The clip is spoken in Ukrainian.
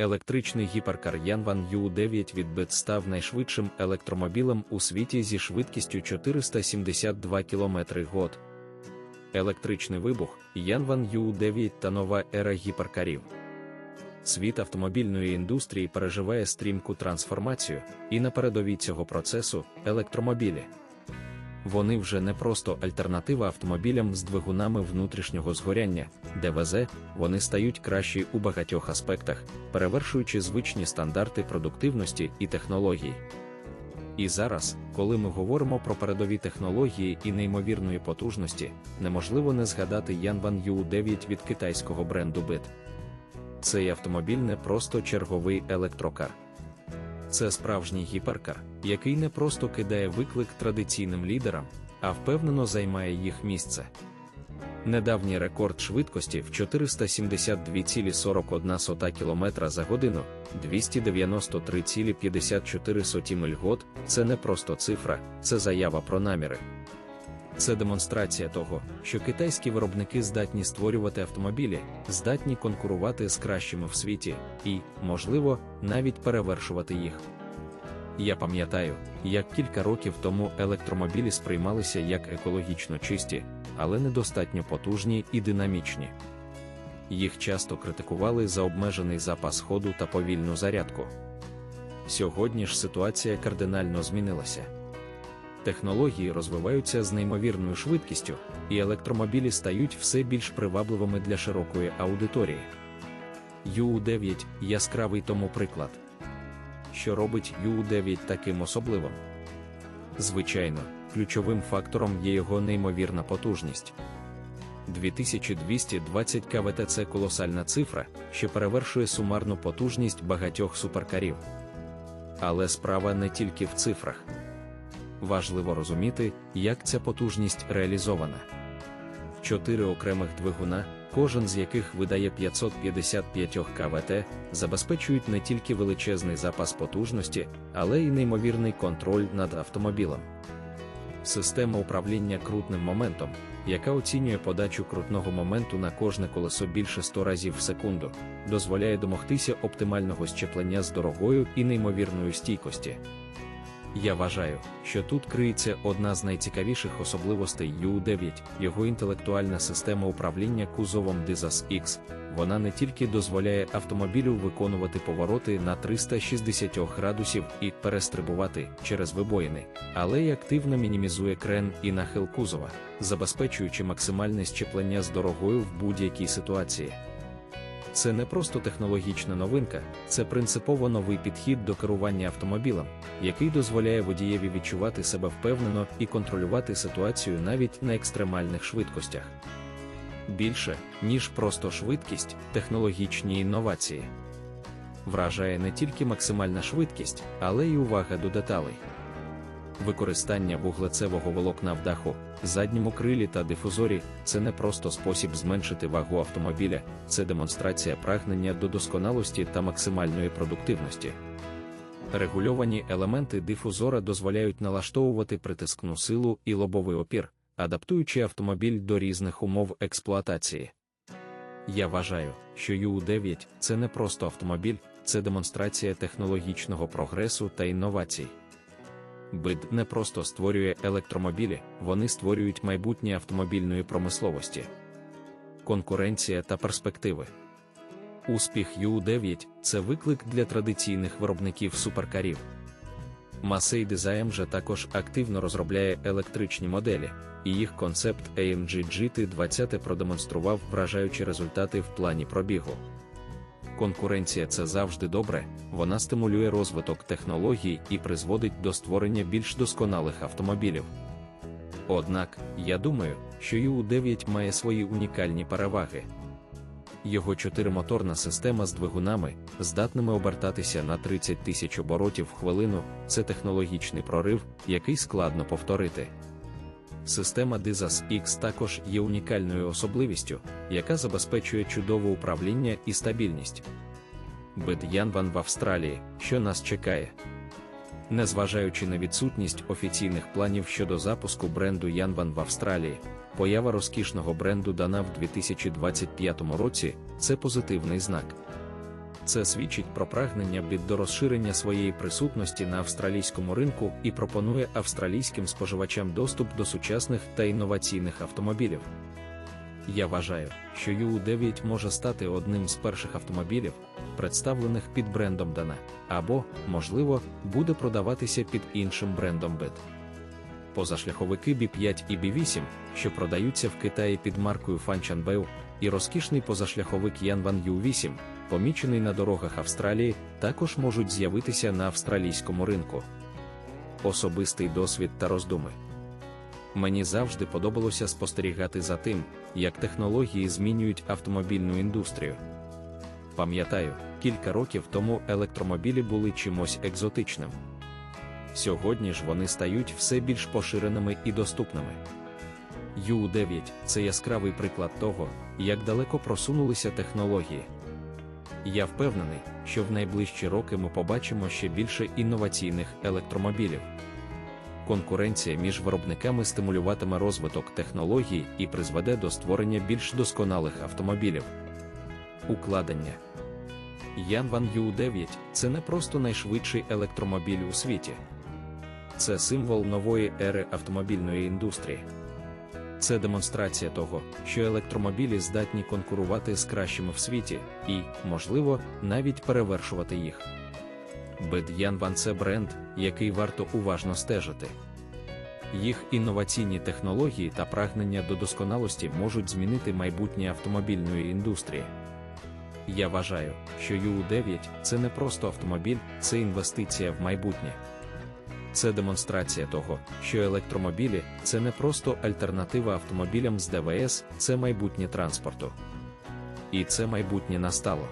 Електричний гіперкар Yanvan U9 від BIT став найшвидшим електромобілем у світі зі швидкістю 472 км год. Електричний вибух, Yanvan U9 та нова ера гіперкарів. Світ автомобільної індустрії переживає стрімку трансформацію, і на передовій цього процесу електромобілі. Вони вже не просто альтернатива автомобілям з двигунами внутрішнього згоряння, ДВЗ, вони стають кращі у багатьох аспектах, перевершуючи звичні стандарти продуктивності і технологій. І зараз, коли ми говоримо про передові технології і неймовірної потужності, неможливо не згадати Yanvan U9 від китайського бренду BIT. Цей автомобіль не просто черговий електрокар. Це справжній гіперкар, який не просто кидає виклик традиційним лідерам, а впевнено займає їх місце. Недавній рекорд швидкості в 472,41 км за годину, 293,54 миль год це не просто цифра, це заява про наміри. Це демонстрація того, що китайські виробники здатні створювати автомобілі, здатні конкурувати з кращими в світі і, можливо, навіть перевершувати їх. Я пам'ятаю, як кілька років тому електромобілі сприймалися як екологічно чисті, але недостатньо потужні і динамічні. Їх часто критикували за обмежений запас ходу та повільну зарядку. Сьогодні ж ситуація кардинально змінилася. Технології розвиваються з неймовірною швидкістю, і електромобілі стають все більш привабливими для широкої аудиторії. U9 яскравий тому приклад. Що робить U9 таким особливим? Звичайно, ключовим фактором є його неймовірна потужність. 2220 КВТ це колосальна цифра, що перевершує сумарну потужність багатьох суперкарів. Але справа не тільки в цифрах важливо розуміти, як ця потужність реалізована. Чотири окремих двигуна, кожен з яких видає 555 КВТ, забезпечують не тільки величезний запас потужності, але й неймовірний контроль над автомобілем. Система управління крутним моментом, яка оцінює подачу крутного моменту на кожне колесо більше 100 разів в секунду, дозволяє домогтися оптимального щеплення з дорогою і неймовірною стійкості. Я вважаю, що тут криється одна з найцікавіших особливостей U9, його інтелектуальна система управління кузовом DISAS X. Вона не тільки дозволяє автомобілю виконувати повороти на 360 градусів і перестрибувати через вибоїни, але й активно мінімізує крен і нахил кузова, забезпечуючи максимальне щеплення з дорогою в будь-якій ситуації. Це не просто технологічна новинка, це принципово новий підхід до керування автомобілем, який дозволяє водієві відчувати себе впевнено і контролювати ситуацію навіть на екстремальних швидкостях. Більше, ніж просто швидкість, технологічні інновації. Вражає не тільки максимальна швидкість, але й увага до деталей. Використання вуглецевого волокна в даху, задньому крилі та дифузорі це не просто спосіб зменшити вагу автомобіля, це демонстрація прагнення до досконалості та максимальної продуктивності. Регульовані елементи дифузора дозволяють налаштовувати притискну силу і лобовий опір, адаптуючи автомобіль до різних умов експлуатації. Я вважаю, що U9 це не просто автомобіль, це демонстрація технологічного прогресу та інновацій. БИД не просто створює електромобілі, вони створюють майбутнє автомобільної промисловості. Конкуренція та перспективи. Успіх U9 це виклик для традиційних виробників суперкарів. Mercedes-AMG також активно розробляє електричні моделі, і їх концепт AMG GT20 продемонстрував вражаючі результати в плані пробігу. Конкуренція це завжди добре, вона стимулює розвиток технологій і призводить до створення більш досконалих автомобілів. Однак, я думаю, що U9 має свої унікальні переваги. Його чотиримоторна система з двигунами, здатними обертатися на 30 тисяч оборотів в хвилину, це технологічний прорив, який складно повторити. Система DISAS X також є унікальною особливістю, яка забезпечує чудове управління і стабільність. Бед'янван в Австралії, що нас чекає. Незважаючи на відсутність офіційних планів щодо запуску бренду Янван в Австралії, поява розкішного бренду дана в 2025 році це позитивний знак. Це свідчить про прагнення BIT до розширення своєї присутності на австралійському ринку і пропонує австралійським споживачам доступ до сучасних та інноваційних автомобілів. Я вважаю, що U9 може стати одним з перших автомобілів, представлених під брендом Dana, або, можливо, буде продаватися під іншим брендом BIT. Позашляховики B5 і B8, що продаються в Китаї під маркою Fanchanbeu, і розкішний позашляховик Yanvan U8, помічений на дорогах Австралії, також можуть з'явитися на австралійському ринку. Особистий досвід та роздуми. Мені завжди подобалося спостерігати за тим, як технології змінюють автомобільну індустрію. Пам'ятаю, кілька років тому електромобілі були чимось екзотичним. Сьогодні ж вони стають все більш поширеними і доступними. U9 це яскравий приклад того, як далеко просунулися технології. Я впевнений, що в найближчі роки ми побачимо ще більше інноваційних електромобілів. Конкуренція між виробниками стимулюватиме розвиток технологій і призведе до створення більш досконалих автомобілів. Укладення Yanvan U9 це не просто найшвидший електромобіль у світі, це символ нової ери автомобільної індустрії. Це демонстрація того, що електромобілі здатні конкурувати з кращими в світі і, можливо, навіть перевершувати їх. Бед'янван це бренд, який варто уважно стежити. Їх інноваційні технології та прагнення до досконалості можуть змінити майбутнє автомобільної індустрії. Я вважаю, що U9 це не просто автомобіль, це інвестиція в майбутнє. Це демонстрація того, що електромобілі це не просто альтернатива автомобілям з ДВС, це майбутнє транспорту. І це майбутнє настало.